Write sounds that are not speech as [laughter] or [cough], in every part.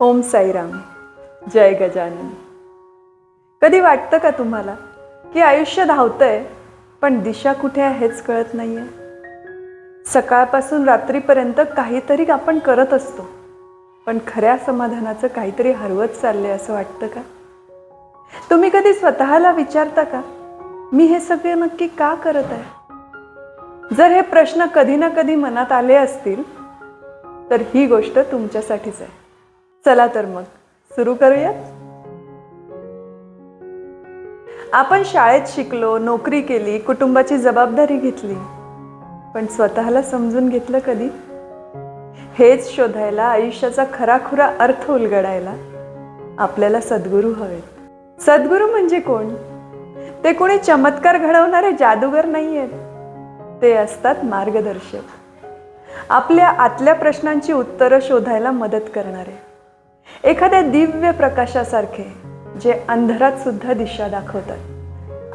ओम साईराम. जय गजानन. कधी वाटतं का तुम्हाला की आयुष्य धावतंय पण दिशा कुठे आहे हेच कळत नाहीये? सकाळपासून रात्रीपर्यंत काहीतरी आपण करत असतो पण खऱ्या समाधानाचं काहीतरी हरवत चाललंय असं वाटतं का? तुम्ही कधी स्वतःला विचारता का मी हे सगळे नक्की का करत आहे? जर हे प्रश्न कधी ना कधी मनात आले असतील तर ही गोष्ट तुमच्यासाठीच आहे. चला तर मग. सुरू करूयात? आपण शाळेत शिकलो नोकरी केली कुटुंबाची जबाबदारी घेतली. पण स्वतःला समजून घेतलं कधी? हेच शोधायला आयुष्याचा खराखुरा अर्थ उलगडायला आपल्याला सद्गुरू हवेत. सद्गुरू म्हणजे कोण? ते कोणी चमत्कार घडवणारे जादूगर नाही आहेत ते असतात मार्गदर्शक. आपल्या आतल्या प्रश्नांची उत्तरं शोधायला मदत करणारे. एखाद्या दिव्य प्रकाशासारखे जे अंधारात सुद्धा दिशा दाखवतात.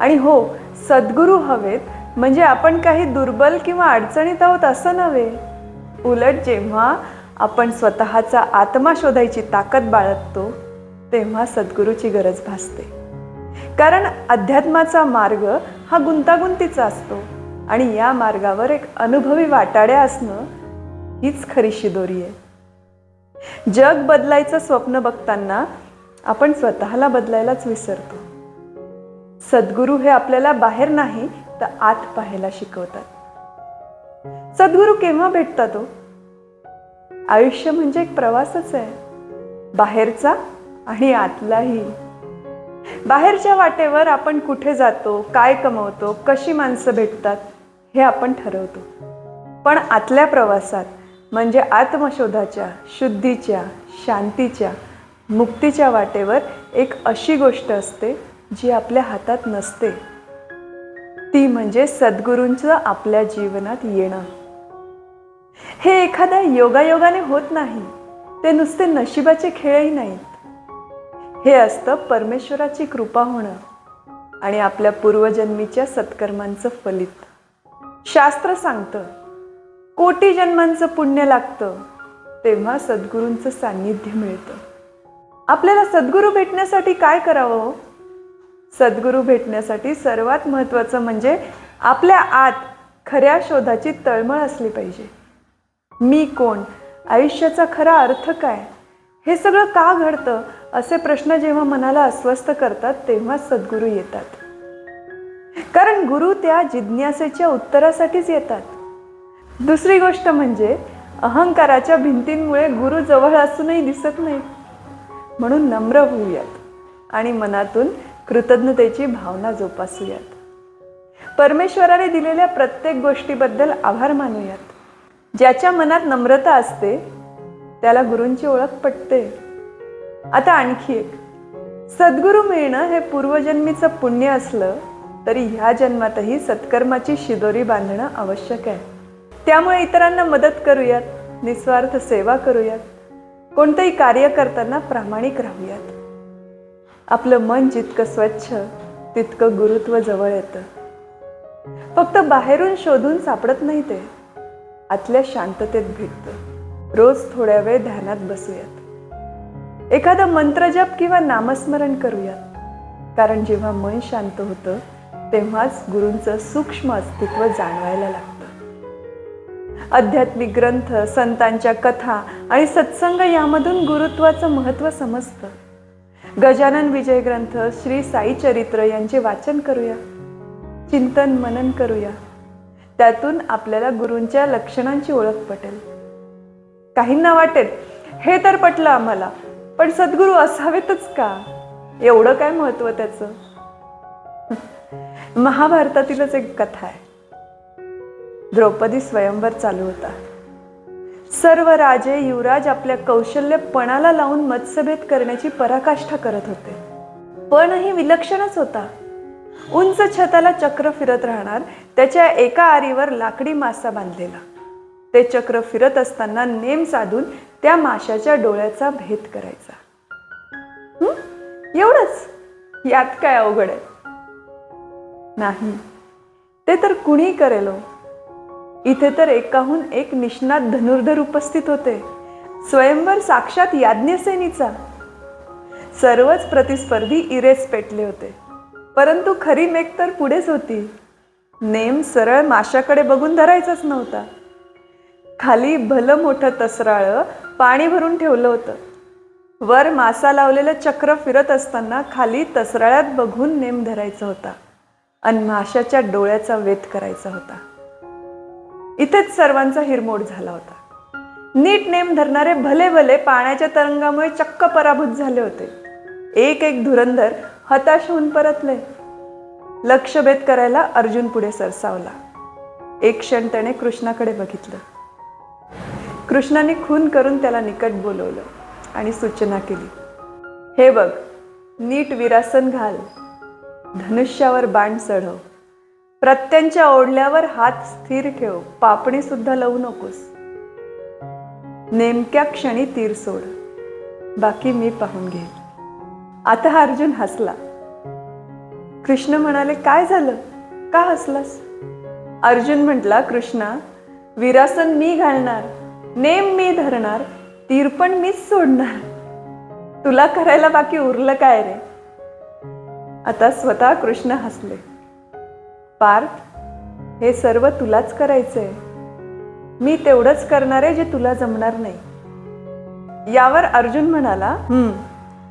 आणि हो सद्गुरू हवेत म्हणजे आपण काही दुर्बल किंवा अडचणीत आहोत असं नव्हे. उलट जेव्हा आपण स्वतःचा आत्मा शोधायची ताकद बाळगतो तेव्हा सद्गुरूची गरज भासते. कारण अध्यात्माचा मार्ग हा गुंतागुंतीचा असतो आणि या मार्गावर एक अनुभवी वाटाड्या असणं हीच खरी शिदोरी आहे. जग बदलायचं स्वप्न बघताना आपण स्वतःला बदलायलाच विसरतो. सद्गुरू हे आपल्याला बाहेर नाही तर आत पाहायला शिकवतात. सद्गुरू केव्हा भेटतात तो आयुष्य म्हणजे एक प्रवासच आहे. बाहेरचा आणि आतलाही. बाहेरच्या वाटेवर आपण कुठे जातो काय कमवतो कशी माणसं भेटतात हे आपण ठरवतो. पण आतल्या प्रवासात म्हणजे आत्मशोधाच्या शुद्धीच्या शांतीच्या मुक्तीच्या वाटेवर एक अशी गोष्ट असते जी आपल्या हातात नसते. ती म्हणजे सद्गुरूंचं आपल्या जीवनात येणं. हे एखाद्या योगायोगाने होत नाही. ते नुसते नशिबाचे खेळही नाहीत. हे असतं परमेश्वराची कृपा होणं आणि आपल्या पूर्वजन्मीच्या सत्कर्मांचं फलित. शास्त्र सांगतं कोटी जन्मांचं पुण्य लागतं तेव्हा सद्गुरूंचं सान्निध्य मिळतं. आपल्याला सद्गुरू भेटण्यासाठी काय करावं हो? सद्गुरू भेटण्यासाठी सर्वात महत्त्वाचं म्हणजे आपल्या आत खऱ्या शोधाची तळमळ असली पाहिजे. मी कोण? आयुष्याचा खरा अर्थ काय? हे सगळं का घडतं? असे प्रश्न जेव्हा मनाला अस्वस्थ करतात तेव्हा सद्गुरू येतात. कारण गुरु त्या जिज्ञासेच्या उत्तरासाठीच येतात. दुसरी गोष्ट म्हणजे अहंकाराच्या भिंतींमुळे गुरु जवळ असूनही दिसत नाही. म्हणून नम्र होऊयात आणि मनातून कृतज्ञतेची भावना जोपासूयात. परमेश्वराने दिलेल्या प्रत्येक गोष्टीबद्दल आभार मानूयात. ज्याच्या मनात नम्रता असते त्याला गुरूंची ओळख पटते. आता आणखी एक. सद्गुरू मिळणं हे पूर्वजन्मीचं पुण्य असलं तरी ह्या जन्मातही सत्कर्माची शिदोरी बांधणं आवश्यक आहे. त्यामुळे इतरांना मदत करूयात निस्वार्थ सेवा करूयात कोणतंही कार्य करताना प्रामाणिक राहूयात. आपलं मन जितकं स्वच्छ तितकं गुरुत्व जवळ येतं. फक्त बाहेरून शोधून सापडत नाही ते. आतल्या शांततेत भेटतं. रोज थोड्या वेळ ध्यानात बसूयात. एखादा मंत्रजप किंवा नामस्मरण करूयात. कारण जेव्हा मन शांत होतं तेव्हाच गुरूंचं सूक्ष्म अस्तित्व जाणवायला लागतं. आध्यात्मिक ग्रंथ संतांच्या कथा आणि सत्संग यामधून गुरुत्वाचं महत्त्व समजतं. गजानन विजय ग्रंथ श्री साई चरित्र यांचे वाचन करूया. चिंतन मनन करूया. त्यातून आपल्याला गुरूंच्या लक्षणांची ओळख पटेल. काहींना वाटेल हे तर पटलं आम्हाला पण सद्गुरू असावेतच का? एवढं काय महत्त्व त्याचं? [laughs] महाभारतातीलच एक कथा आहे. द्रौपदी स्वयंवर चालू होता. सर्व राजे युवराज आपल्या कौशल्यपणाला लावून मत्स्यभेद करण्याची पराकाष्ठा करत होते. पणही विलक्षणच होता. उंच छताला चक्र फिरत राहणार त्याच्या एका आरीवर लाकडी मासा बांधलेला. ते चक्र फिरत असताना नेम साधून त्या माशाच्या डोळ्याचा भेद करायचा. एवढंच? यात काय अवघड आहे? नाही. ते तर कुणी करेल? हो. इथे तर एकाहून एक निष्णात धनुर्धर उपस्थित होते. स्वयंवर साक्षात याज्ञसेनीचा. सर्वच प्रतिस्पर्धी इरेस पेटले होते. परंतु खरी मेघ तर पुढेच होती. नेम सरळ माशाकडे बघून धरायचाच नव्हता. खाली भलं मोठं तसराळं पाणी भरून ठेवलं होतं. वर मासा लावलेलं चक्र फिरत असताना खाली तसराळ्यात बघून नेम धरायचा होता. आणि माशाच्या डोळ्याचा वेध करायचा होता. इथेच सर्वांचा हिरमोड झाला होता. नीट नेम धरणारे भले भले पाण्याच्या तरंगामुळे चक्क पराभूत झाले होते. एक एक धुरंधर हताश होऊन परतले. लक्षभेद करायला अर्जुन पुढे सरसावला. एक क्षण त्याने कृष्णाकडे बघितलं. कृष्णाने खून करून त्याला निकट बोलवलं आणि सूचना केली. हे बघ नीट विरासन घाल. धनुष्यावर बाण चढव. प्रत्यांच्या ओढल्यावर हात स्थिर ठेव. पापणी सुद्धा लावू नकोस. नेमक्या क्षणी तीर सोड. बाकी मी पाहून घेईल आता हा अर्जुन हसला. कृष्ण म्हणाले काय झालं? का हसलास? अर्जुन म्हटला कृष्णा विरासन मी घालणार नेम मी धरणार तीर पण मीच सोडणार. तुला करायला बाकी उरलं काय रे? आता स्वतः कृष्ण हसले. पार्थ हे सर्व तुलाच करायचंय. मी तेवढंच करणार आहे जे तुला जमणार नाही. यावर अर्जुन म्हणाला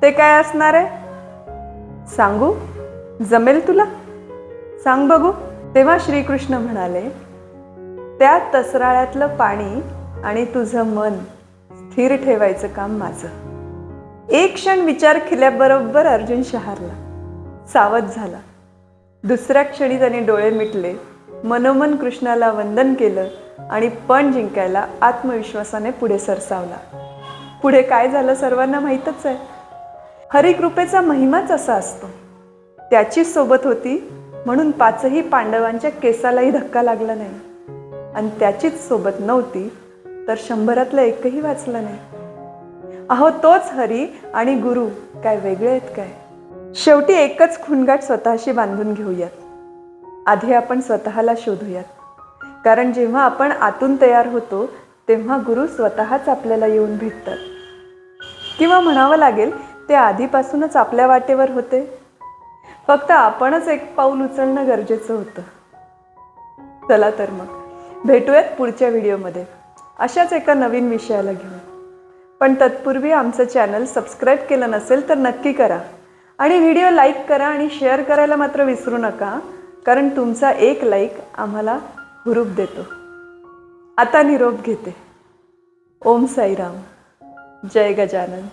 ते काय असणार आहे? सांगू? जमेल तुला? सांग बघू. तेव्हा श्रीकृष्ण म्हणाले त्या तसराळ्यातलं पाणी आणि तुझं मन स्थिर ठेवायचं काम माझं. एक क्षण विचार केल्याबरोबर अर्जुन शहारला सावध झाला. दुसऱ्या क्षणी त्याने डोळे मिटले मनोमन कृष्णाला वंदन केलं आणि पण जिंकायला आत्मविश्वासाने पुढे सरसावला. पुढे काय झालं सर्वांना माहीतच आहे. हरिकृपेचा महिमाच असा असतो. त्याचीच सोबत होती म्हणून पाचही पांडवांच्या केसालाही धक्का लागला नाही. आणि त्याचीच सोबत नव्हती तर शंभरातलं एकही वाचलं नाही. अहो तोच हरी आणि गुरु काय वेगळे आहेत काय? शेवटी एकच खुणगाट स्वतःशी बांधून घेऊयात. आधी आपण स्वतःला शोधूयात. कारण जेव्हा आपण आतून तयार होतो तेव्हा गुरु स्वतःच आपल्याला येऊन भेटतात. किंवा म्हणावं लागेल ते आधीपासूनच आपल्या वाटेवर होते. फक्त आपणच एक पाऊल उचलणं गरजेचं होतं. चला तर मग भेटूयात पुढच्या व्हिडिओमध्ये. अशाच एका नवीन विषयाला घेऊन. पण तत्पूर्वी आमचं चॅनल सबस्क्राईब केलं नसेल तर नक्की करा. आणि व्हिडिओ लाईक करा आणि शेअर करायला मात्र विसरू नका कारण तुमचा एक लाईक आम्हाला हुरूप देतो. आता निरोप घेते. ओम साईराम. जय गजानन.